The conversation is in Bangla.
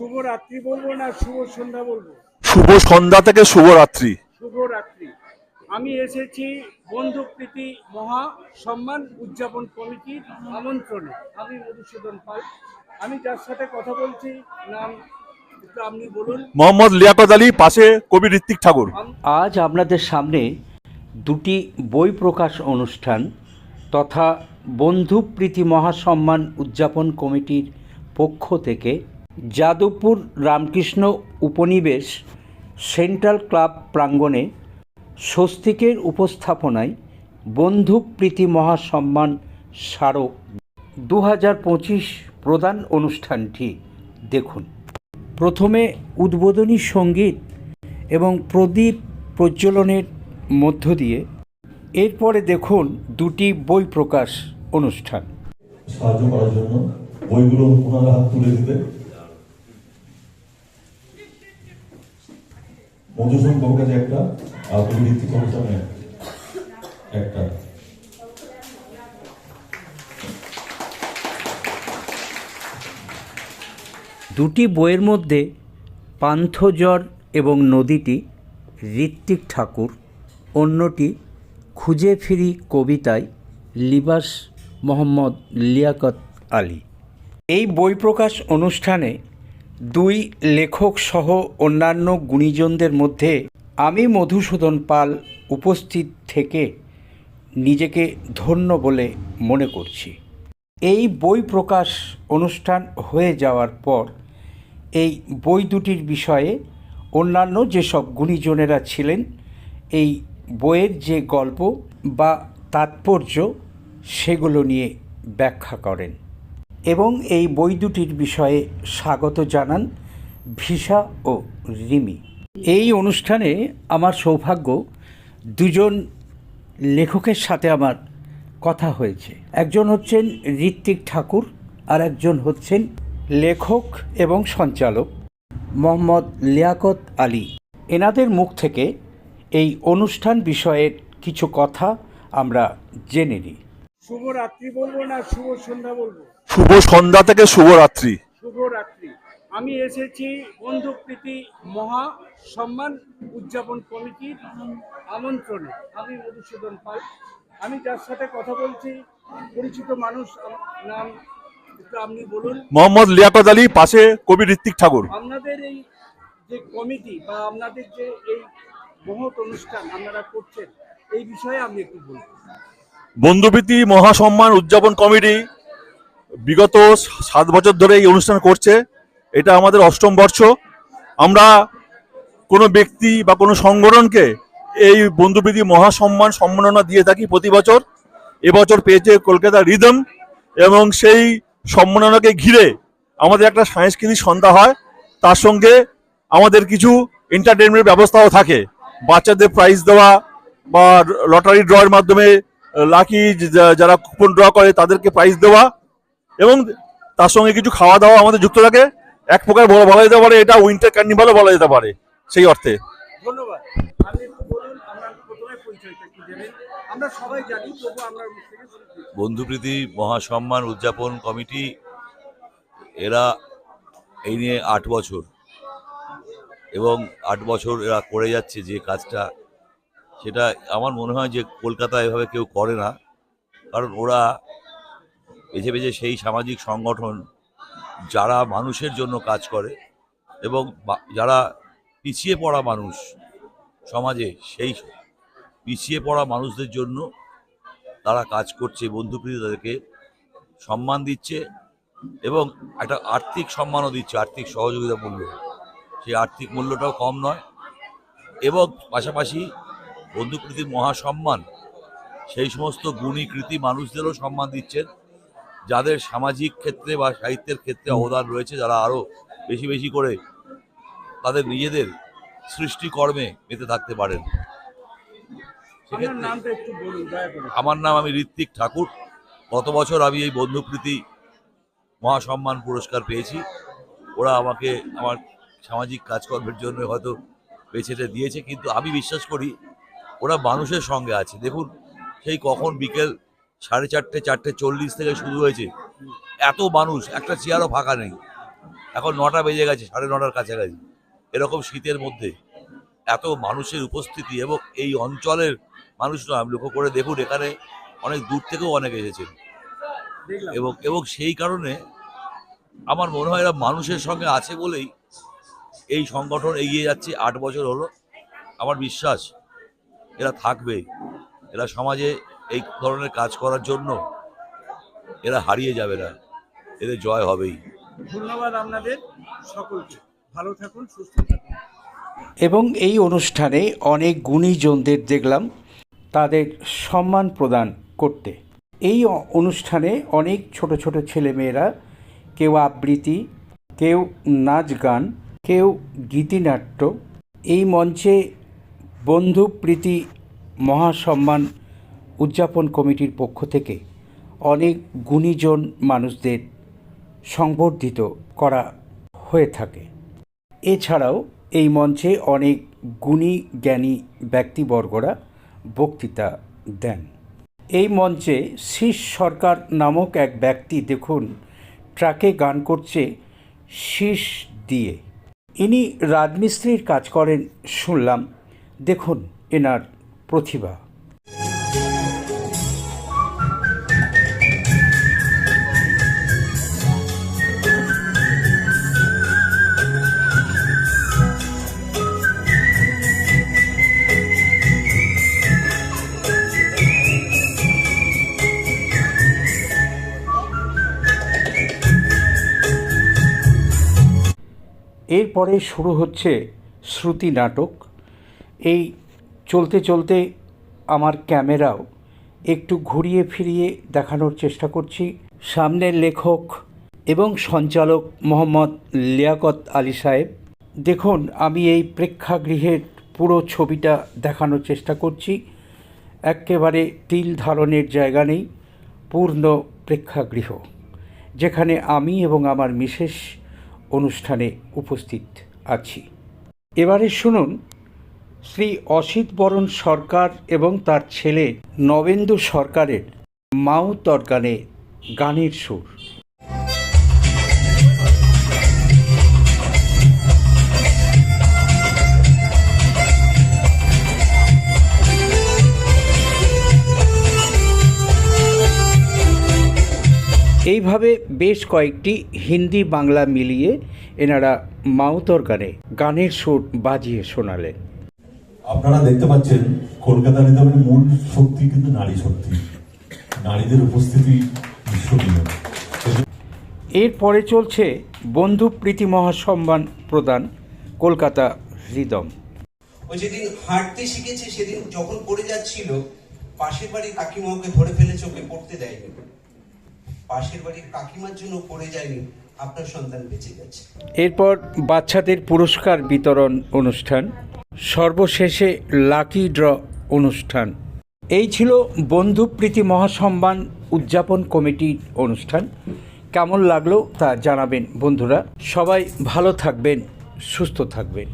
শুভ রাত্রি বলব না শুভ সন্ধ্যা বলব? শুভ সন্ধ্যা থেকে শুভরাত্রি। শুভ রাত্রি আমি এসেছি বন্ধু প্রীতি মহা সম্মান উদযাপন কমিটির আমন্ত্রণে। আমি মধুসূদন পাল। আমি যার সাথে কথা বলছি নাম আপনি বলুন। মোহাম্মদ লিয়াকত আলী পাশে কবি ঋত্বিক ঠাকুর। আজ আপনাদের সামনে দুটি বই প্রকাশ অনুষ্ঠান তথা বন্ধু প্রীতি মহাসম্মান উদযাপন কমিটির পক্ষ থেকে যাদবপুর রামকৃষ্ণ উপনিবেশ সেন্ট্রাল ক্লাব প্রাঙ্গণে স্বস্তিকের উপস্থাপনায় বন্ধু প্রীতি মহাসম্মান স্মারক দু হাজার পঁচিশ প্রদান অনুষ্ঠানটি দেখুন। প্রথমে উদ্বোধনী সংগীত এবং প্রদীপ প্রজ্বলনের মধ্য দিয়ে এরপরে দেখুন দুটি বই প্রকাশ অনুষ্ঠান। সাহায্য করার জন্য বইগুলো হাত তুলে দিতে মধুসূদন বাবুর কাছে একটা আর অনুষ্ঠানে একটা। দুটি বইয়ের মধ্যে পান্থজর এবং নদীটি ঋত্বিক ঠাকুর অন্যটি খুঁজে ফিরি কবিতায় লিবাস মোহাম্মদ লিয়াকত আলী। এই বই প্রকাশ অনুষ্ঠানে দুই লেখক সহ অন্যান্য গুণীজনদের মধ্যে আমি মধুসূদন পাল উপস্থিত থেকে নিজেকে ধন্য বলে মনে করছি। এই বই প্রকাশ অনুষ্ঠান হয়ে যাওয়ার পর এই বই দুটির বিষয়ে অন্যান্য যেসব গুণীজনেরা ছিলেন, এই বইয়ের যে গল্প বা তাৎপর্য সেগুলো নিয়ে ব্যাখ্যা করেন। এবং এই বই দুটির বিষয়ে স্বাগত জানান ভিসা ও রিমি। এই অনুষ্ঠানে আমার সৌভাগ্য, দুজন লেখকের সাথে আমার কথা হয়েছে। একজন হচ্ছেন ঋত্বিক ঠাকুর আর একজন হচ্ছেন লেখক এবং সঞ্চালক মোহাম্মদ লিয়াকত আলী। এনাদের মুখ থেকে এই অনুষ্ঠান বিষয়ের কিছু কথা আমরা জেনে নিই। শুভ রাত্রি বলব না শুভ সন্ধ্যা বলব? শুভ সন্ধ্যা থেকে শুভরাত্রি। শুভ রাত্রি আমি এসেছি বন্ধু প্রীতি মহা সম্মান উদযাপন কমিটির আমন্ত্রণে। আমি মধুসূদন পাল। আমি যার সাথে কথা বলছি পরিচিত মানুষ নাম আপনি বলুন। মোহাম্মদ লিয়াকত আলী পাশে কবি ঋত্বিক ঠাকুর। আপনাদের এই যে কমিটি বা আপনাদের যে এই মহৎ অনুষ্ঠান আপনারা করছেন এই বিষয়ে আমি একটু বলব। বন্ধুপ্রীতি মহাসম্মান উদযাপন কমিটি বিগত সাত বছর ধরে এই অনুষ্ঠান করছে। এটা আমাদের অষ্টম বর্ষ। আমরা কোনো ব্যক্তি বা কোনো সংগঠনকে এই বন্ধুপ্রীতি মহাসম্মান সম্মাননা দিয়ে থাকি প্রতি বছর। এবছর পেয়েছে কলকাতা রিদম এবং সেই সম্মাননাকে ঘিরে আমাদের একটা সাংস্কৃতিক সন্ধ্যা হয়। তার সঙ্গে আমাদের কিছু এন্টারটেনমেন্ট ব্যবস্থাও থাকে। বাচ্চাদের প্রাইজ দেওয়া বা লটারি ড্রয়ের মাধ্যমে লাকি যারা কুপন ড্র করে তাদেরকে প্রাইজ দেওয়া। এবং তার সঙ্গে কিছু খাওয়া দাওয়া আমাদের যুক্ত থাকে। এক প্রকার বলা বলা যেতে পারে এটা উইন্টার কার্নিভালও বলা যেতে পারে সেই অর্থে। ধন্যবাদ। আপনি একটু বলুন আপনার প্রথমে পরিচয়টা কি দেবেন আমরা সবাই জানি তবু আমরা মুখ থেকে শুনছি। বন্ধুপ্রীতি মহাসম্মান উদযাপন কমিটি এরা এই নিয়ে আট বছর। এবং আট বছর এরা করে যাচ্ছে যে কাজটা। সেটা আমার মনে হয় যে কলকাতা এভাবে কেউ করে না। কারণ ওরা বেছে বেছে সেই সামাজিক সংগঠন যারা মানুষের জন্য কাজ করে এবং যারা পিছিয়ে পড়া মানুষ সমাজে, সেই পিছিয়ে পড়া মানুষদের জন্য তারা কাজ করছে বন্ধুপ্রীতি তাদেরকে সম্মান দিচ্ছে এবং একটা আর্থিক সম্মানও দিচ্ছে, আর্থিক সহযোগিতা মূল্য। সেই আর্থিক মূল্যটাও কম নয় এবং পাশাপাশি বন্ধুপ্রীতির মহাসম্মান, সেই সমস্ত গুণী কৃতি মানুষদেরও সম্মান দিচ্ছেন। যাদের সামাজিক ক্ষেত্রে বা সাহিত্যের ক্ষেত্রে অবদান রয়েছে যারা আরও বেশি বেশি করে তাদের নিজেদের সৃষ্টিকর্মে মেতে থাকতে পারেন। আমার নাম আমি ঋত্বিক ঠাকুর। গত বছর আমি এই বন্ধুপ্রীতি মহাসম্মান পুরস্কার পেয়েছি। ওরা আমাকে আমার সামাজিক কাজকর্মের জন্য হয়তো বেছেটে দিয়েছে কিন্তু আমি বিশ্বাস করি ওরা মানুষের সঙ্গে আছে। দেখুন সেই কখন বিকেল সাড়ে চারটে চারটে চল্লিশ থেকে শুরু হয়েছে। এত মানুষ একটা চেয়ারও ফাঁকা নেই। এখন নটা বেজে গেছে সাড়ে নটার কাছাকাছি। এরকম শীতের মধ্যে এত মানুষের উপস্থিতি এবং এই অঞ্চলের মানুষরা আমি লক্ষ্য করে দেখুন এখানে অনেক দূর থেকেও অনেক এসেছেন। এবং এবং সেই কারণে আমার মনে হয় এরা মানুষের সঙ্গে আছে বলেই এই সংগঠন এগিয়ে যাচ্ছে। আট বছর হলো। আমার বিশ্বাস এরা থাকবে। এরা সমাজে এই ধরনের কাজ করার জন্য এরা হারিয়ে যাবে না। এদের জয় হবেই। ধন্যবাদ আপনাদের সকলকে। ভালো থাকুন সুস্থ থাকুন। এবং এই অনুষ্ঠানে অনেক গুণীজনদের দেখলাম তাদের সম্মান প্রদান করতে। এই অনুষ্ঠানে অনেক ছোট ছোট ছেলেমেয়েরা কেউ আবৃত্তি কেউ নাচ গান কেউ গীতিনাট্য। এই মঞ্চে বন্ধু প্রীতি মহাসম্মান উদযাপন কমিটির পক্ষ থেকে অনেক গুণীজন মানুষদের সংবর্ধিত করা হয়ে থাকে। এছাড়াও এই মঞ্চে অনেক গুণী জ্ঞানী ব্যক্তিবর্গরা বক্তৃতা দেন। এই মঞ্চে শীষ সরকার নামক এক ব্যক্তি দেখুন, ট্রাকে গান করছে শীষ দিয়ে। ইনি রাজমিস্ত্রির কাজ করেন, শুনলাম। দেখুন, এনার প্রতিভা। এরপরে শুরু হচ্ছে শ্রুতি নাটক। এই চলতে চলতে আমার ক্যামেরাও একটু ঘুরিয়ে ফিরিয়ে দেখানোর চেষ্টা করছি। সামনের লেখক এবং সঞ্চালক মোহাম্মদ লিয়াকত আলী সাহেব। দেখুন, আমি এই প্রেক্ষাগৃহের পুরো ছবিটা দেখানোর চেষ্টা করছি। একেবারে তিল ধারণের জায়গা নেই, পূর্ণ প্রেক্ষাগৃহ, যেখানে আমি এবং আমার মিসেস অনুষ্ঠানে উপস্থিত আছি। এবারে শুনুন, শ্রী অসিত বরণ সরকার এবং তার ছেলে নবেন্দু সরকারের মাও অর্গানে গানের সুর। এইভাবে বেশ কয়েকটি হিন্দি বাংলা মিলিয়ে এনারা মাউতর গানে গানের সুর বাজিয়ে শোনালেন। আপনারা দেখতে পাচ্ছেন কলকাতা রিদমের মূল শক্তি কিন্তু নারী শক্তি। নারীদের উপস্থিতি বিশ্বনীয় এরপরে চলছে বন্ধু প্রীতি মহাসম্মান প্রদান কলকাতা হৃদম। ও যেদিন হাঁটতে শিখেছে সেদিন যখন পড়ে যাচ্ছিল পাশের বাড়ির কাকিমা ওকে ধরে ফেলেছে ওকে পড়তে দেয়নি। পাশের বাড়ির কাকিমার জন্য পড়ে যায়নি, আপনার সন্তান বেঁচে গেছে। এরপর বাচ্চাদের পুরস্কার বিতরণ অনুষ্ঠান, সর্বশেষে লাকি ড্র অনুষ্ঠান। এই ছিল বন্ধু প্রীতি মহাসম্মান উদযাপন কমিটির অনুষ্ঠান। কেমন লাগল তা জানাবেন বন্ধুরা। সবাই ভালো থাকবেন, সুস্থ থাকবেন।